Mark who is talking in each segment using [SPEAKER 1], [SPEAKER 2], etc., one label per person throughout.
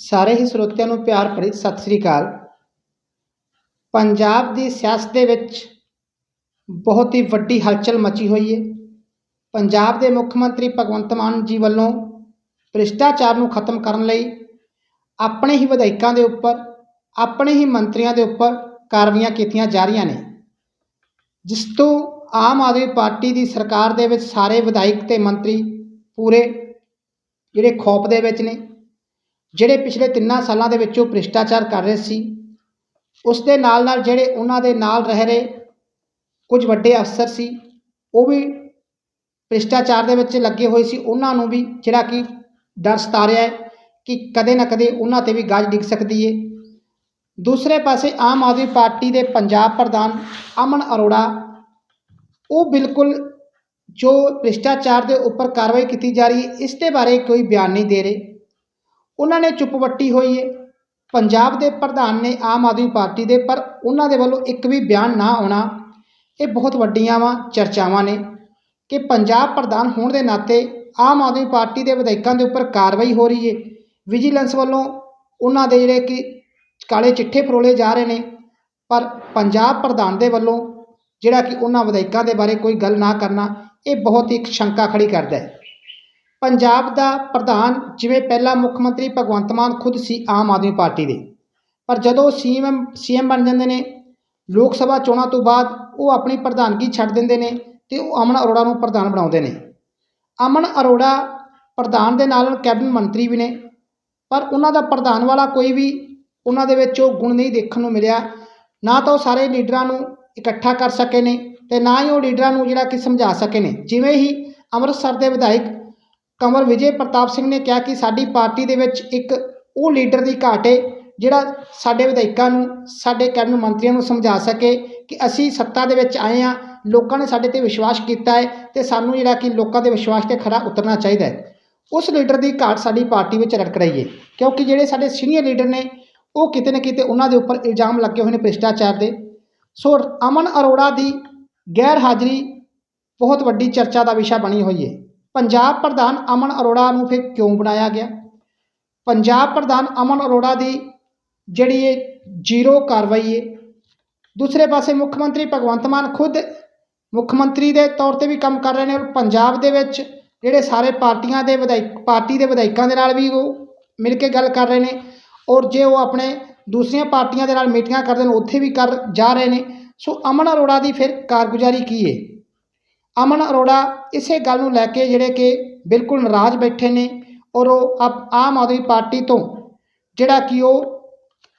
[SPEAKER 1] ਸਾਰੇ ਹੀ ਸਰੋਤਿਆਂ ਨੂੰ ਪਿਆਰ ਭਰੀ ਸਤਿ ਸ੍ਰੀ ਅਕਾਲ। ਪੰਜਾਬ ਦੀ ਸਿਆਸਤ ਦੇ ਵਿੱਚ ਬਹੁਤ ਹੀ ਵੱਡੀ ਹਲਚਲ ਮਚੀ ਹੋਈ ਹੈ। ਪੰਜਾਬ ਦੇ ਮੁੱਖ ਮੰਤਰੀ ਭਗਵੰਤ ਮਾਨ ਜੀ ਵੱਲੋਂ ਭ੍ਰਿਸ਼ਟਾਚਾਰ ਨੂੰ ਖਤਮ ਕਰਨ ਲਈ ਆਪਣੇ ਹੀ ਵਿਧਾਇਕਾਂ ਦੇ ਉੱਪਰ, ਆਪਣੇ ਹੀ ਮੰਤਰੀਆਂ ਦੇ ਉੱਪਰ ਕਾਰਵਾਈਆਂ ਕੀਤੀਆਂ ਜਾ ਰਹੀਆਂ ਨੇ, ਜਿਸ ਤੋਂ ਆਮ ਆਦਮੀ ਪਾਰਟੀ ਦੀ ਸਰਕਾਰ ਦੇ ਵਿੱਚ ਸਾਰੇ ਵਿਧਾਇਕ ਤੇ ਮੰਤਰੀ ਪੂਰੇ ਜਿਹੜੇ ਖੌਫ ਦੇ ਵਿੱਚ ਨੇ। ਜਿਹੜੇ ਪਿਛਲੇ ਤਿੰਨਾਂ ਸਾਲਾਂ ਦੇ ਵਿੱਚ ਉਹ ਭ੍ਰਿਸ਼ਟਾਚਾਰ ਕਰ ਰਹੇ ਸੀ, ਉਸ ਦੇ ਨਾਲ ਨਾਲ ਜਿਹੜੇ ਉਹਨਾਂ ਦੇ ਨਾਲ ਰਹਿ ਰਹੇ ਕੁਝ ਵੱਡੇ ਅਫਸਰ ਸੀ, ਉਹ ਵੀ ਭ੍ਰਿਸ਼ਟਾਚਾਰ ਦੇ ਵਿੱਚ ਲੱਗੇ ਹੋਏ ਸੀ, ਉਹਨਾਂ ਨੂੰ ਵੀ ਜਿਹੜਾ ਕਿ ਡਰ ਸਤਾ ਰਿਹਾ ਹੈ ਕਿ ਕਦੇ ਨਾ ਕਦੇ ਉਹਨਾਂ ਤੇ ਵੀ ਗਾਜ ਡਿੱਗ ਸਕਦੀ ਹੈ ਦੂਸਰੇ ਪਾਸੇ ਆਮ ਆਦਮੀ ਪਾਰਟੀ ਦੇ ਪੰਜਾਬ ਪ੍ਰਧਾਨ ਅਮਨ ਅਰੋੜਾ, ਉਹ ਬਿਲਕੁਲ ਜੋ ਭ੍ਰਿਸ਼ਟਾਚਾਰ ਦੇ ਉੱਪਰ ਕਾਰਵਾਈ ਕੀਤੀ ਜਾ ਰਹੀ ਹੈ ਇਸ ਦੇ ਬਾਰੇ ਕੋਈ ਬਿਆਨ ਨਹੀਂ ਦੇ ਰਹੇ। ਉਹਨਾਂ ਨੇ ਚੁੱਪ ਵੱਟੀ ਹੋਈ ਹੈ ਪੰਜਾਬ ਦੇ ਪ੍ਰਧਾਨ ਨੇ ਆਮ ਆਦਮੀ ਪਾਰਟੀ ਦੇ, ਪਰ ਉਹਨਾਂ ਦੇ ਵੱਲੋਂ ਇੱਕ ਵੀ ਬਿਆਨ ਨਾ ਆਉਣਾ, ਇਹ ਬਹੁਤ ਵੱਡੀਆਂ ਵਾ ਚਰਚਾਵਾਂ ਨੇ ਕਿ ਪੰਜਾਬ ਪ੍ਰਧਾਨ ਹੋਣ ਦੇ ਨਾਤੇ ਆਮ ਆਦਮੀ ਪਾਰਟੀ ਦੇ ਵਿਧਾਇਕਾਂ ਦੇ ਉੱਪਰ ਕਾਰਵਾਈ ਹੋ ਰਹੀ ਹੈ ਵਿਜੀਲੈਂਸ ਵੱਲੋਂ ਉਹਨਾਂ ਦੇ ਜਿਹੜੇ ਕਿ ਕਾਲੇ ਚਿੱਠੇ ਫਰੋਲੇ ਜਾ ਰਹੇ ਨੇ, ਪਰ ਪੰਜਾਬ ਪ੍ਰਧਾਨ ਦੇ ਵੱਲੋਂ ਜਿਹੜਾ ਕਿ ਉਹਨਾਂ ਵਿਧਾਇਕਾਂ ਦੇ ਬਾਰੇ ਕੋਈ ਗੱਲ ਨਾ ਕਰਨਾ, ਇਹ ਬਹੁਤ ਹੀ ਇੱਕ ਸ਼ੰਕਾ ਖੜੀ ਕਰਦਾ ਹੈ। ਪੰਜਾਬ ਦਾ ਪ੍ਰਧਾਨ ਜਿਵੇਂ ਪਹਿਲਾ ਮੁੱਖ ਮੰਤਰੀ ਭਗਵੰਤ ਮਾਨ ਖੁਦ ਸੀ ਆਮ ਆਦਮੀ ਪਾਰਟੀ ਦੇ, ਪਰ ਜਦੋਂ ਸੀਐਮ ਸੀਐਮ ਬਣ ਜਾਂਦੇ ਨੇ, ਲੋਕ ਸਭਾ ਚੋਣਾਂ ਤੋਂ ਬਾਅਦ ਉਹ ਆਪਣੀ ਪ੍ਰਧਾਨਗੀ ਛੱਡ ਦਿੰਦੇ ਨੇ ਤੇ ਉਹ ਅਮਨ ਅਰੋੜਾ ਨੂੰ ਪ੍ਰਧਾਨ ਬਣਾਉਂਦੇ ਨੇ। ਅਮਨ ਅਰੋੜਾ ਪ੍ਰਧਾਨ ਦੇ ਨਾਲ ਕੈਬਨਿਟ ਮੰਤਰੀ ਵੀ ਨੇ, ਪਰ ਉਹਨਾਂ ਦਾ ਪ੍ਰਧਾਨ ਵਾਲਾ ਕੋਈ ਵੀ ਉਹਨਾਂ ਦੇ ਵਿੱਚ ਉਹ ਗੁਣ ਨਹੀਂ ਦੇਖਣ ਨੂੰ ਮਿਲਿਆ। ਨਾ ਤਾਂ ਉਹ ਸਾਰੇ ਲੀਡਰਾਂ ਨੂੰ ਇਕੱਠਾ ਕਰ ਸਕੇ ਨੇ ਤੇ ਨਾ ਹੀ ਉਹ ਲੀਡਰਾਂ ਨੂੰ ਜਿਹੜਾ ਕਿ ਸਮਝਾ ਸਕੇ ਨੇ। ਜਿਵੇਂ ਹੀ ਅੰਮ੍ਰਿਤਸਰ ਦੇ ਵਿਧਾਇਕ ਕੰਵਰ ਵਿਜੇ ਪ੍ਰਤਾਪ ਸਿੰਘ ਨੇ ਕਿਹਾ ਕਿ ਸਾਡੀ ਪਾਰਟੀ ਦੇ ਵਿੱਚ ਇੱਕ ਉਹ ਲੀਡਰ ਦੀ ਘਾਟ ਹੈ ਜਿਹੜਾ ਸਾਡੇ ਵਿਧਾਇਕਾਂ ਨੂੰ ਸਾਡੇ ਕੈਬਨਿਟ ਮੰਤਰੀਆਂ ਨੂੰ ਸਮਝਾ ਸਕੇ ਕਿ ਅਸੀਂ ਸੱਤਾ ਦੇ ਵਿੱਚ ਆਏ ਹਾਂ ਲੋਕਾਂ ਨੇ ਸਾਡੇ ਤੇ ਵਿਸ਼ਵਾਸ ਕੀਤਾ ਹੈ ਤੇ ਸਾਨੂੰ ਜਿਹੜਾ ਕਿ ਲੋਕਾਂ ਦੇ ਵਿਸ਼ਵਾਸ ਤੇ ਖਰਾ ਉਤਰਨਾ ਚਾਹੀਦਾ ਹੈ ਉਸ ਲੀਡਰ ਦੀ ਘਾਟ ਸਾਡੀ ਪਾਰਟੀ ਵਿੱਚ ਰੜਕ ਰਹੀ ਹੈ ਕਿਉਂਕਿ ਜਿਹੜੇ ਸਾਡੇ ਸੀਨੀਅਰ ਲੀਡਰ ਨੇ ਉਹ ਕਿਤੇ ਨਾ ਕਿਤੇ ਉਹਨਾਂ ਦੇ ਉੱਪਰ ਇਲਜ਼ਾਮ ਲੱਗੇ ਹੋਏ ਨੇ ਭ੍ਰਿਸ਼ਟਾਚਾਰ ਦੇ ਸੋ ਅਮਨ ਅਰੋੜਾ ਦੀ ਗੈਰ ਹਾਜ਼ਰੀ ਬਹੁਤ ਵੱਡੀ ਚਰਚਾ ਦਾ ਵਿਸ਼ਾ ਬਣੀ ਹੋਈ ਹੈ ਪੰਜਾਬ ਪ੍ਰਧਾਨ ਅਮਨ ਅਰੋੜਾ ਨੂੰ ਫਿਰ ਕਿਉਂ ਬਣਾਇਆ ਗਿਆ? ਪੰਜਾਬ ਪ੍ਰਧਾਨ ਅਮਨ ਅਰੋੜਾ ਦੀ ਜਿਹੜੀ ਇਹ ਜ਼ੀਰੋ ਕਾਰਵਾਈ ਹੈ। ਦੂਸਰੇ ਪਾਸੇ ਮੁੱਖ ਮੰਤਰੀ ਭਗਵੰਤ ਮਾਨ ਖੁਦ ਮੁੱਖ ਮੰਤਰੀ ਦੇ ਤੌਰ ਤੇ ਵੀ ਕੰਮ ਕਰ ਰਹੇ ਨੇ ਔਰ ਪੰਜਾਬ ਦੇ ਵਿੱਚ ਜਿਹੜੇ ਸਾਰੇ ਪਾਰਟੀਆਂ ਦੇ ਵਿਧਾਇਕ, ਪਾਰਟੀ ਦੇ ਵਿਧਾਇਕਾਂ ਦੇ ਨਾਲ ਵੀ ਉਹ ਮਿਲ ਕੇ ਗੱਲ ਕਰ ਰਹੇ ਨੇ ਔਰ ਜੇ ਉਹ ਆਪਣੇ ਦੂਸਰੀਆਂ ਪਾਰਟੀਆਂ ਦੇ ਨਾਲ ਮੀਟਿੰਗਾਂ ਕਰਦੇ ਨੇ, ਉੱਥੇ ਵੀ ਕਰ ਜਾ ਰਹੇ ਨੇ। ਸੋ ਅਮਨ ਅਰੋੜਾ ਦੀ ਫਿਰ ਕਾਰਗੁਜ਼ਾਰੀ ਕੀ ਹੈ? ਅਮਨ ਅਰੋੜਾ ਇਸੇ ਗੱਲ ਨੂੰ ਲੈ ਕੇ ਜਿਹੜੇ ਕਿ ਬਿਲਕੁਲ ਨਾਰਾਜ਼ ਬੈਠੇ ਨੇ ਔਰ ਉਹ ਆਪ- ਆਮ ਆਦਮੀ ਪਾਰਟੀ ਤੋਂ ਜਿਹੜਾ ਕਿ ਉਹ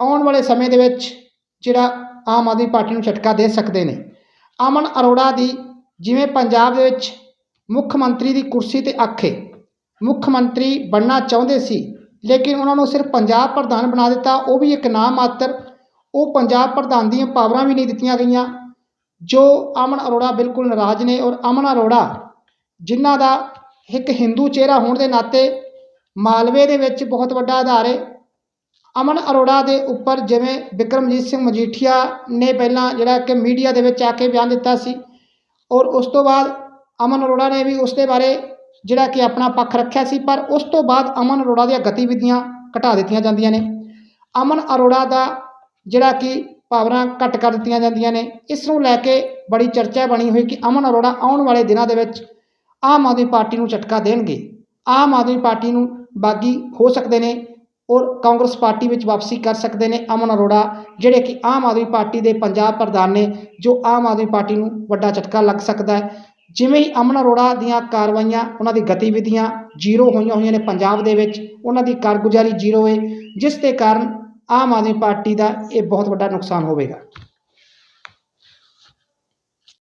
[SPEAKER 1] ਆਉਣ ਵਾਲੇ ਸਮੇਂ ਦੇ ਵਿੱਚ ਜਿਹੜਾ ਆਮ ਆਦਮੀ ਪਾਰਟੀ ਨੂੰ ਝਟਕਾ ਦੇ ਸਕਦੇ ਨੇ। ਅਮਨ ਅਰੋੜਾ ਦੀ ਜਿਵੇਂ ਪੰਜਾਬ ਦੇ ਵਿੱਚ ਮੁੱਖ ਮੰਤਰੀ ਦੀ ਕੁਰਸੀ ਤੇ ਆਖੇ, ਮੁੱਖ ਮੰਤਰੀ ਬਣਨਾ ਚਾਹੁੰਦੇ ਸੀ, ਲੇਕਿਨ ਉਹਨਾਂ ਨੂੰ ਸਿਰਫ ਪੰਜਾਬ ਪ੍ਰਧਾਨ ਬਣਾ ਦਿੱਤਾ, ਉਹ ਵੀ ਇੱਕ ਨਾਮ ਮਾਤਰ, ਉਹ ਪੰਜਾਬ ਪ੍ਰਧਾਨ ਦੀਆਂ ਪਾਵਰਾਂ ਵੀ ਨਹੀਂ ਦਿੱਤੀਆਂ ਗਈਆਂ। ਜੋ ਅਮਨ ਅਰੋੜਾ ਬਿਲਕੁਲ ਨਾਰਾਜ਼ ਨੇ ਔਰ ਅਮਨ ਅਰੋੜਾ, ਜਿਨ੍ਹਾਂ ਦਾ ਇੱਕ ਹਿੰਦੂ ਚਿਹਰਾ ਹੋਣ ਦੇ ਨਾਤੇ ਮਾਲਵੇ ਦੇ ਵਿੱਚ ਬਹੁਤ ਵੱਡਾ ਆਧਾਰ ਹੈ ਅਮਨ ਅਰੋੜਾ ਦੇ ਉੱਪਰ ਜਿਵੇਂ ਵਿਕਰਮਜੀਤ ਸਿੰਘ ਮਜੀਠੀਆ ਨੇ ਪਹਿਲਾਂ ਜਿਹੜਾ ਕਿ ਮੀਡੀਆ ਦੇ ਵਿੱਚ ਆ ਕੇ ਬਿਆਨ ਦਿੱਤਾ ਸੀ ਔਰ ਉਸ ਤੋਂ ਬਾਅਦ ਅਮਨ ਅਰੋੜਾ ਨੇ ਵੀ ਉਸ ਦੇ ਬਾਰੇ ਜਿਹੜਾ ਕਿ ਆਪਣਾ ਪੱਖ ਰੱਖਿਆ ਸੀ, ਪਰ ਉਸ ਤੋਂ ਬਾਅਦ ਅਮਨ ਅਰੋੜਾ ਦੀਆਂ ਗਤੀਵਿਧੀਆਂ ਘਟਾ ਦਿੱਤੀਆਂ ਜਾਂਦੀਆਂ ਨੇ। ਅਮਨ ਅਰੋੜਾ ਦਾ ਜਿਹੜਾ ਕਿ ਪਾਵਰਾਂ ਘੱਟ ਕਰ ਦਿੱਤੀਆਂ ਜਾਂਦੀਆਂ ਨੇ। ਇਸ ਨੂੰ ਲੈ ਕੇ ਬੜੀ ਚਰਚਾ ਬਣੀ ਹੋਈ ਕਿ ਅਮਨ ਅਰੋੜਾ ਆਉਣ ਵਾਲੇ ਦਿਨਾਂ ਦੇ ਵਿੱਚ ਆਮ ਆਦਮੀ ਪਾਰਟੀ ਨੂੰ ਝਟਕਾ ਦੇਣਗੇ। ਆਮ ਆਦਮੀ ਪਾਰਟੀ ਨੂੰ ਬਾਗੀ ਹੋ ਸਕਦੇ ਨੇ ਔਰ ਕਾਂਗਰਸ ਪਾਰਟੀ ਵਿੱਚ ਵਾਪਸੀ ਕਰ ਸਕਦੇ ਨੇ ਅਮਨ ਅਰੋੜਾ, ਜਿਹੜੇ ਕਿ ਆਮ ਆਦਮੀ ਪਾਰਟੀ ਦੇ ਪੰਜਾਬ ਪ੍ਰਧਾਨ ਨੇ, ਜੋ ਆਮ ਆਦਮੀ ਪਾਰਟੀ ਨੂੰ ਵੱਡਾ ਝਟਕਾ ਲੱਗ ਸਕਦਾ ਹੈ। ਜਿਵੇਂ ਹੀ ਅਮਨ ਅਰੋੜਾ ਦੀਆਂ ਕਾਰਵਾਈਆਂ, ਉਹਨਾਂ ਦੀ ਗਤੀਵਿਧੀਆਂ ਜ਼ੀਰੋ ਹੋਈਆਂ ਹੋਈਆਂ ਨੇ ਪੰਜਾਬ ਦੇ ਵਿੱਚ, ਉਹਨਾਂ ਦੀ ਕਾਰਗੁਜ਼ਾਰੀ ਜ਼ੀਰੋ ਹੈ ਜਿਸ ਦੇ ਕਾਰਨ ਆਮ ਆਦਮੀ ਪਾਰਟੀ ਦਾ ਇਹ ਬਹੁਤ ਵੱਡਾ ਨੁਕਸਾਨ ਹੋਵੇਗਾ।